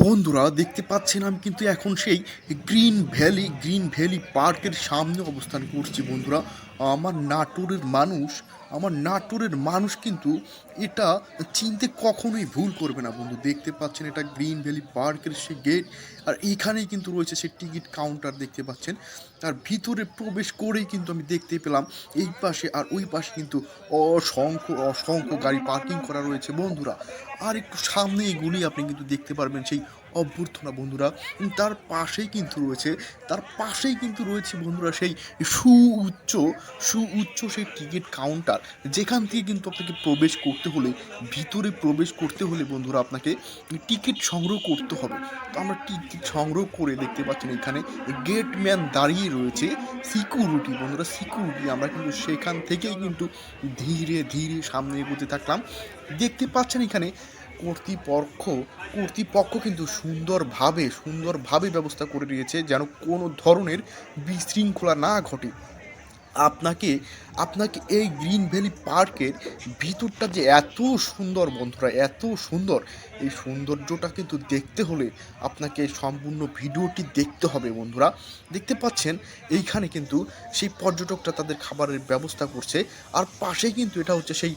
বন্ধুরা, দেখতে পাচ্ছেন আমি কিন্তু এখন সেই গ্রিন ভ্যালি গ্রিন ভ্যালি পার্কের সামনে অবস্থান করছি বন্ধুরা। আমার নাটোরের মানুষ, আমার নাটোরের মানুষ কিন্তু এটা চিনতে কখনোই ভুল করবে না বন্ধু। দেখতে পাচ্ছেন এটা গ্রিন ভ্যালি পার্কের সে গেট, আর এখানেই কিন্তু রয়েছে সে টিকিট কাউন্টার দেখতে পাচ্ছেন। তার ভিতরে প্রবেশ করেই কিন্তু আমি দেখতে পেলাম, এই পাশে আর ওই পাশে কিন্তু অসংখ্য অসংখ্য গাড়ি পার্কিং করা রয়েছে বন্ধুরা। আর একটু সামনে এগুলি আপনি কিন্তু দেখতে পারবেন সেই অভ্যর্থনা বন্ধুরা। তার পাশেই কিন্তু রয়েছে, তার পাশেই কিন্তু রয়েছে বন্ধুরা সেই সুউচ্চ সুউচ্চ সেই টিকিট কাউন্টার। যেখান থেকে কিন্তু আপনাকে প্রবেশ করতে হলে, ভিতরে প্রবেশ করতে হলে বন্ধুরা আপনাকে টিকিট সংগ্রহ করতে হবে। তো আমরা টিকিট সংগ্রহ করে দেখতে পাচ্ছেন এখানে গেটম্যান দাঁড়িয়ে রয়েছে সিকিউরিটি। বন্ধুরা সিকিউরিটি, আমরা কিন্তু সেখান থেকেই কিন্তু ধীরে ধীরে সামনে এগোতে থাকলাম। দেখতে পাচ্ছেন এখানে কর্তৃপক্ষ কর্তৃপক্ষ কিন্তু সুন্দরভাবে সুন্দরভাবে ব্যবস্থা করে দিয়েছে যেন কোনো ধরনের বিশৃঙ্খলা না ঘটে। আপনাকে আপনাকে এই গ্রিন ভ্যালি পার্কের ভিতরটা যে এত সুন্দর বন্ধুরা, এত সুন্দর, এই সৌন্দর্যটা কিন্তু দেখতে হলে আপনাকে সম্পূর্ণ ভিডিওটি দেখতে হবে বন্ধুরা। দেখতে পাচ্ছেন, এইখানে কিন্তু সেই পর্যটকরা তাদের খাবারের ব্যবস্থা করছে। আর পাশেই কিন্তু এটা হচ্ছে সেই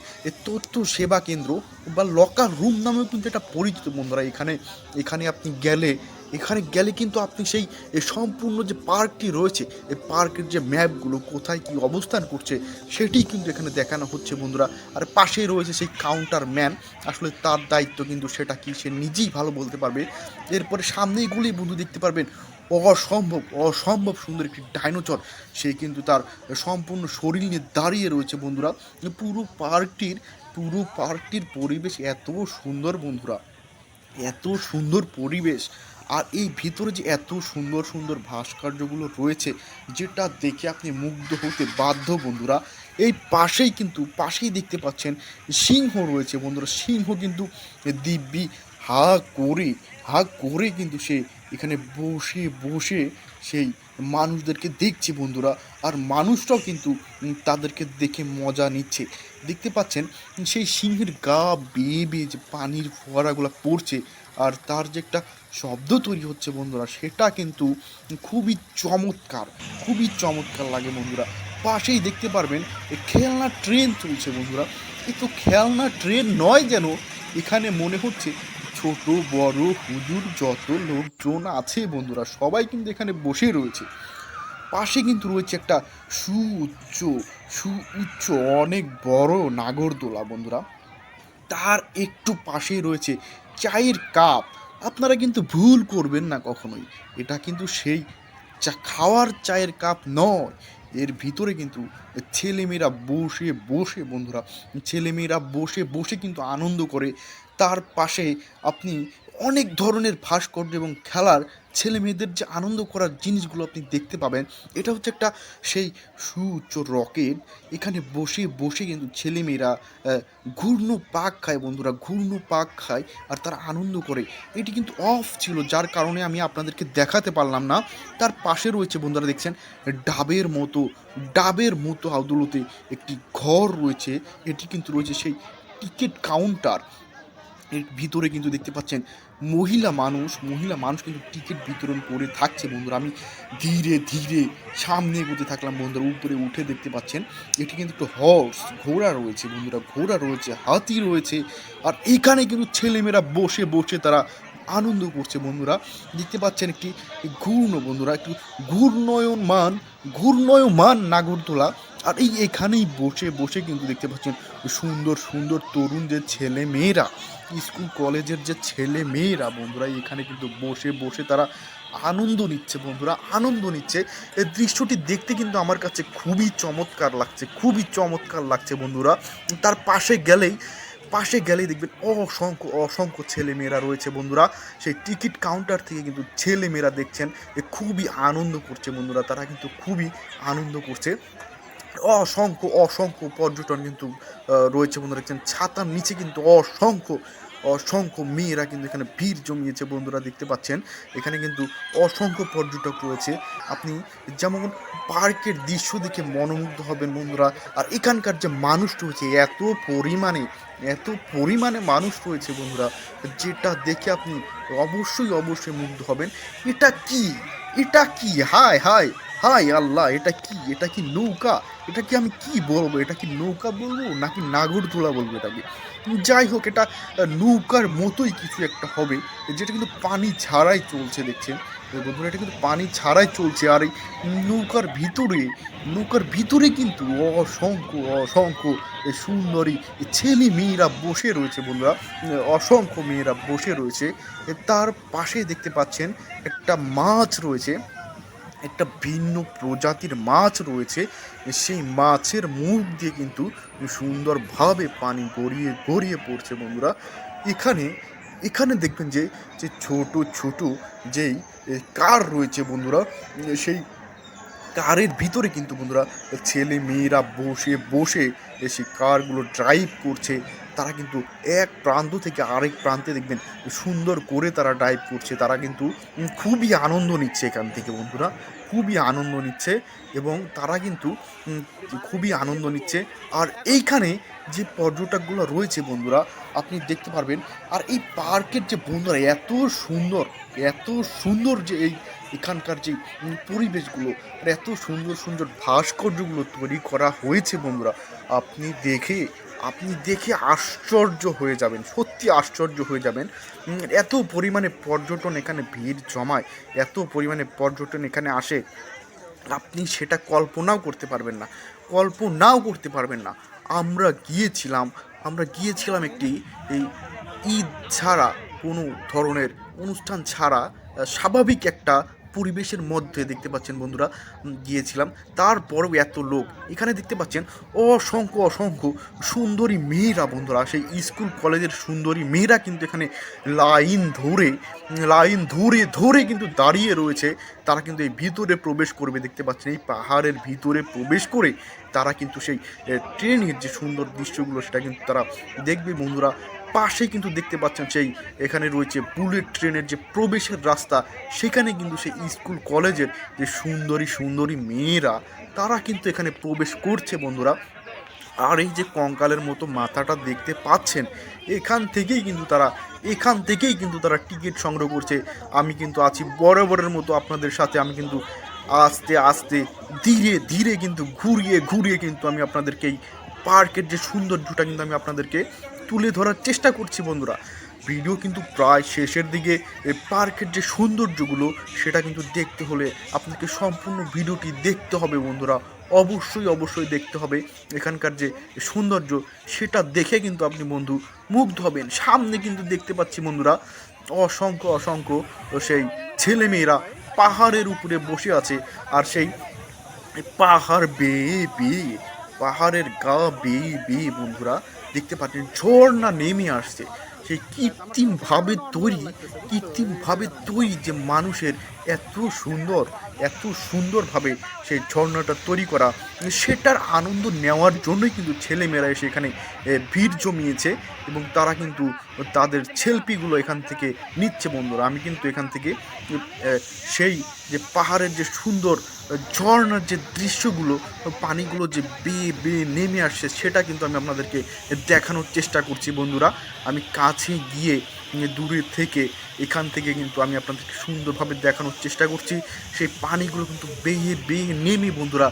তথ্য সেবা কেন্দ্র বা লকার রুম নামেও কিন্তু এটা পরিচিত বন্ধুরা। এখানে এখানে আপনি গেলে এখানে গেলে কিন্তু আপনি সেই সম্পূর্ণ যে পার্কটি রয়েছে এই পার্কের যে ম্যাপগুলো কোথায় কি অবস্থান করছে, সেটি কিন্তু এখানে দেখানো হচ্ছে বন্ধুরা। আর পাশেই রয়েছে সেই কাউন্টার ম্যান আসলে তার দায়িত্ব কিন্তু সেটা কি সে নিজেই ভালো বলতে পারবে। এরপরে সামনে এগুলি বন্ধু দেখতে পারবেন, অসম্ভব অসম্ভব সুন্দর একটি ডাইনোচর সে কিন্তু তার সম্পূর্ণ শরীর নিয়ে দাঁড়িয়ে রয়েছে বন্ধুরা। পুরো পার্কটির পুরো পার্কটির পরিবেশ এত সুন্দর বন্ধুরা। এত সুন্দর পরিবেশ। আর এই ভিতরে যে এত সুন্দর সুন্দর ভাস্কর্যগুলো রয়েছে, যেটা দেখে আপনি মুগ্ধ হতে বাধ্য বন্ধুরা। এই পাশেই কিন্তু, পাশেই দেখতে পাচ্ছেন সিংহ রয়েছে বন্ধুরা। সিংহ কিন্তু দিব্যি, হা করে হা করে কিন্তু সে এখানে বসে বসে সেই মানুষদেরকে দেখছে বন্ধুরা। আর মানুষটাও কিন্তু তাদেরকে দেখে মজা নিচ্ছে। দেখতে পাচ্ছেন সেই সিংহের গা বেয়ে বেয়ে যে পানির ফোয়ারাগুলো পড়ছে আর তার যে একটা শব্দ তৈরি হচ্ছে বন্ধুরা, সেটা কিন্তু খুবই চমৎকার খুবই চমৎকার লাগে বন্ধুরা। পাশেই দেখতে পারবেন খেলনা ট্রেন চলছে বন্ধুরা। কিন্তু খেলনা ট্রেন নয় যেন, এখানে মনে হচ্ছে ছোট, বড়, হুজুর, যত লোকজন আছে বন্ধুরা, সবাই কিন্তু এখানে বসে রয়েছে। পাশে কিন্তু রয়েছে একটা সুউচ্চ সুউচ্চ, অনেক বড় নাগরদোলা বন্ধুরা। তার একটু পাশেই রয়েছে চায়ের কাপ, আপনারা কিন্তু ভুল করবেন না কখনোই। এটা কিন্তু সেই চা, খাওয়ার চায়ের কাপ নয়। এর ভিতরে কিন্তু ছেলেমেয়েরা বসে বসে বন্ধুরা, ছেলেমেয়েরা বসে বসে কিন্তু আনন্দ করে। তার পাশে আপনি অনেক ধরনের ভাস্কর্য এবং খেলার ছেলে মেয়েদের যে আনন্দ করার জিনিসগুলো আপনি দেখতে পাবেন, এটা হচ্ছে একটা সেই সুউচ্চ রকেট। এখানে বসে বসে কিন্তু ছেলেমেয়েরা ঘূর্ণ পাক খায় বন্ধুরা, ঘূর্ণ পাক খায় আর তারা আনন্দ করে। এটি কিন্তু অফ ছিল, যার কারণে আমি আপনাদেরকে দেখাতে পারলাম না। তার পাশে রয়েছে বন্ধুরা দেখছেন, ডাবের মতো ডাবের মতো আদৌলতে একটি ঘর রয়েছে। এটি কিন্তু রয়েছে সেই টিকিট কাউন্টার। এর ভিতরে কিন্তু দেখতে পাচ্ছেন মহিলা মানুষ মহিলা মানুষ কিন্তু টিকিট বিতরণ করে থাকছে বন্ধুরা। আমি ধীরে ধীরে সামনে এগোতে থাকলাম বন্ধুরা, উপরে উঠে দেখতে পাচ্ছেন এটি কিন্তু একটু হর্স ঘোড়া রয়েছে বন্ধুরা, ঘোড়া রয়েছে, হাতি রয়েছে, আর এখানে কিন্তু ছেলেমেয়েরা বসে বসে তারা আনন্দ করছে বন্ধুরা। দেখতে পাচ্ছেন একটি ঘূর্ণ বন্ধুরা, একটু ঘূর্ণয়মান ঘূর্ণয়মান নাগরদোলা। আর এই এখানেই বসে বসে কিন্তু দেখতে পাচ্ছেন সুন্দর সুন্দর তরুণ যে ছেলে মেয়েরা, স্কুল, কলেজের যে ছেলে মেয়েরা, বন্ধুরা এখানে কিন্তু বসে বসে তারা আনন্দ নিচ্ছে, বন্ধুরা, আনন্দ নিচ্ছে। এই দৃশ্যটি দেখতে কিন্তু আমার কাছে খুবই চমৎকার লাগছে, খুবই চমৎকার লাগছে, বন্ধুরা। তার পাশে গেলেই পাশে গেলেই দেখবেন অসংখ্য অসংখ্য ছেলে মেয়েরা রয়েছে, বন্ধুরা। সেই টিকিট কাউন্টার থেকে কিন্তু ছেলে মেয়েরা দেখছেন খুবই আনন্দ করছে, বন্ধুরা। তারা কিন্তু খুবই আনন্দ করছে। অসংখ্য অসংখ্য পর্যটন কিন্তু রয়েছে বন্ধুরা। দেখছেন, ছাতার নিচে কিন্তু অসংখ্য অসংখ্য মেয়েরা কিন্তু এখানে ভিড় জমিয়েছে বন্ধুরা, দেখতে পাচ্ছেন। এখানে কিন্তু অসংখ্য পর্যটক রয়েছে। আপনি যেমন পার্কের দৃশ্য দেখে মনোমুগ্ধ হবেন বন্ধুরা, আর এখানকার যে মানুষ রয়েছে, এত পরিমাণে এত পরিমাণে মানুষ রয়েছে বন্ধুরা, যেটা দেখে আপনি অবশ্যই অবশ্যই মুগ্ধ হবেন। এটা কি? এটা কি? হায় হায় হায়, আল্লাহ, এটা কি? এটা কি নৌকা? এটা কি আমি কি বলব? এটা কি নৌকা বলব? নাকি নাগরদোলা বলব এটাকে? যাই হোক, এটা নৌকার মতোই কিছু একটা হবে, যেটা কিন্তু পানি ছাড়াই চলছে, দেখছেন? বন্ধুরা, এটা কিন্তু পানি ছাড়াই চলছে, আর এই নৌকার ভিতরে নৌকার ভিতরে কিন্তু অসংখ্য অসংখ্য সুন্দরী ছেলে মেয়েরা বসে রয়েছে, বন্ধুরা। অসংখ্য মেয়েরা বসে রয়েছে। তার পাশে দেখতে পাচ্ছেন একটা মাছ রয়েছে। একটা ভিন্ন প্রজাতির মাছ রয়েছে। সেই মাছের মুখ দিয়ে কিন্তু সুন্দরভাবে পানি গড়িয়ে গড়িয়ে পড়ছে বন্ধুরা। এখানে এখানে দেখবেন যে যে ছোট ছোট যেই কার রয়েছে বন্ধুরা, সেই কারের ভিতরে কিন্তু বন্ধুরা ছেলে মেয়েরা বসে বসে সেই কারগুলো ড্রাইভ করছে। তারা কিন্তু এক প্রান্ত থেকে আরেক প্রান্তে দেখবেন সুন্দর করে তারা ড্রাইভ করছে। তারা কিন্তু খুবই আনন্দ নিচ্ছে এখান থেকে বন্ধুরা। খুবই আনন্দ নিচ্ছে এবং তারা কিন্তু খুবই আনন্দ নিচ্ছে। আর এইখানে যে পর্যটকগুলো রয়েছে বন্ধুরা, আপনি দেখতে পারবেন। আর এই পার্কের যে বন্ধুরা, এত সুন্দর এত সুন্দর যে এই এখানকার যে পরিবেশগুলো, আর এত সুন্দর সুন্দর ভাস্কর্যগুলো তৈরি করা হয়েছে বন্ধুরা। আপনি দেখে আপনি দেখে আশ্চর্য হয়ে যাবেন, সত্যি আশ্চর্য হয়ে যাবেন। এত পরিমাণে পর্যটন এখানে ভিড় জমায়, এত পরিমাণে পর্যটন এখানে আসে। আপনি সেটা কল্পনাও করতে পারবেন না, কল্পনাও করতে পারবেন না। আমরা গিয়েছিলাম আমরা গিয়েছিলাম একটি এই ঈদ ছাড়া কোনো ধরনের অনুষ্ঠান ছাড়া স্বাভাবিক একটা পরিবেশের মধ্যে দেখতে পাচ্ছেন বন্ধুরা গিয়েছিলাম। তারপরেও এত লোক। এখানে দেখতে পাচ্ছেন অসংখ্য অসংখ্য সুন্দরী মেয়েরা বন্ধুরা। সেই স্কুল, কলেজের সুন্দরী মেয়েরা কিন্তু এখানে লাইন ধরে লাইন ধরে ধরে কিন্তু দাঁড়িয়ে রয়েছে। তারা কিন্তু এই ভিতরে প্রবেশ করবে। দেখতে পাচ্ছেন এই পাহাড়ের ভিতরে প্রবেশ করে তারা কিন্তু সেই ট্রেনের যে সুন্দর দৃশ্যগুলো, সেটা কিন্তু তারা দেখবে বন্ধুরা। পাশে কিন্তু দেখতে পাচ্ছেন সেই এখানে রয়েছে বুলেট ট্রেনের যে প্রবেশের রাস্তা, সেখানে কিন্তু সেই স্কুল কলেজের যে সুন্দরী সুন্দরী মেয়েরা, তারা কিন্তু এখানে প্রবেশ করছে বন্ধুরা। আর এই যে কঙ্কালের মতো মাথাটা দেখতে পাচ্ছেন, এখান থেকেই কিন্তু তারা, এখান থেকেই কিন্তু তারা টিকিট সংগ্রহ করছে। আমি কিন্তু আছি বরাবরের মতো আপনাদের সাথে, আমি কিন্তু আস্তে আস্তে, ধীরে ধীরে কিন্তু ঘুরিয়ে ঘুরিয়ে কিন্তু আমি আপনাদেরকে এই পার্কের যে সৌন্দর্যটা কিন্তু আমি আপনাদেরকে তুলে ধরার চেষ্টা করছি বন্ধুরা। ভিডিও কিন্তু প্রায় শেষের দিকে। এই পার্কের যে সৌন্দর্যগুলো, সেটা কিন্তু দেখতে হলে আপনাকে সম্পূর্ণ ভিডিওটি দেখতে হবে বন্ধুরা। অবশ্যই অবশ্যই দেখতে হবে। এখানকার যে সৌন্দর্য, সেটা দেখে কিন্তু আপনি বন্ধু মুগ্ধ হবেন। সামনে কিন্তু দেখতে পাচ্ছি বন্ধুরা, অসংখ্য অসংখ্য সেই ছেলেমেয়েরা পাহাড়ের উপরে বসে আছে। আর সেই পাহাড় বেয়ে বেয়ে পাহাড়ের গা বেয়ে বেয়ে বন্ধুরা দেখতে পাচ্ছেন ঝর্ণা নেমে আসছে। সেই কৃত্রিমভাবে তৈরি কৃত্রিমভাবে তৈরি যে মানুষের এত সুন্দর, এত সুন্দরভাবে সেই ঝর্ণাটা তৈরি করা, সেটার আনন্দ নেওয়ার জন্যই কিন্তু ছেলেমেয়েরা এসে এখানে ভিড় জমিয়েছে এবং তারা কিন্তু তাদের ছেলপিগুলো এখান থেকে নিচ্ছে বন্ধুরা। আমি কিন্তু এখান থেকে সেই যে পাহাড়ের যে সুন্দর ঝর্ণার যে দৃশ্যগুলো, পানিগুলো যে বেয়ে বেয়ে নেমে আসছে, সেটা কিন্তু আমি আপনাদেরকে দেখানোর চেষ্টা করছি বন্ধুরা। আমি কাছে গিয়ে দূরে থেকে এখান থেকে কিন্তু আমি আপনাদেরকে সুন্দরভাবে দেখানোর চেষ্টা করছি। সেই পানিগুলো কিন্তু বেয়ে বেয়ে নেমে বন্ধুরা,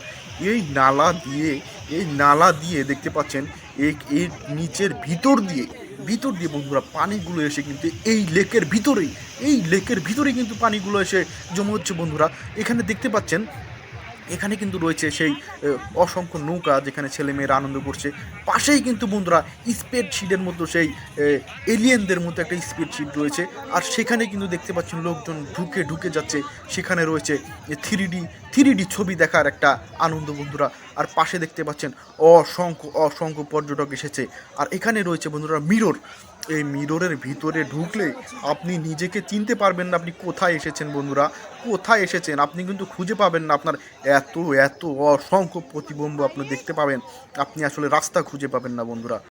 এই নালা দিয়ে, এই নালা দিয়ে দেখতে পাচ্ছেন এই এর নিচের ভিতর দিয়ে ভিতর দিয়ে বন্ধুরা পানিগুলো এসে কিন্তু এই লেকের ভিতরেই, এই লেকের ভিতরেই কিন্তু পানিগুলো এসে জমা হচ্ছে বন্ধুরা। এখানে দেখতে পাচ্ছেন এখানে কিন্তু রয়েছে সেই অসংখ্য নৌকা যেখানে ছেলেমেয়েরা আনন্দ করছে। পাশেই কিন্তু বন্ধুরা স্পেড শিটের মতো সেই এলিয়েনদের মতো একটা স্পেড শিট রয়েছে। আর সেখানে কিন্তু দেখতে পাচ্ছেন লোকজন ঢুকে ঢুকে যাচ্ছে। সেখানে রয়েছে থ্রি ডি থ্রি ডি ছবি দেখার একটা আনন্দ বন্ধুরা। আর পাশে দেখতে পাচ্ছেন অসংখ্য অসংখ্য পর্যটক এসেছে। আর এখানে রয়েছে বন্ধুরা মিরর। এই মিররের ভিতরে ঢুকলে আপনি নিজেকে চিনতে পারবেন না আপনি কোথায় এসেছেন বন্ধুরা, কোথায় এসেছেন? আপনি কিন্তু খুঁজে পাবেন না আপনার এত এত অসংখ্য প্রতিবন্ধ আপনি দেখতে পাবেন। আপনি আসলে রাস্তা খুঁজে পাবেন না বন্ধুরা।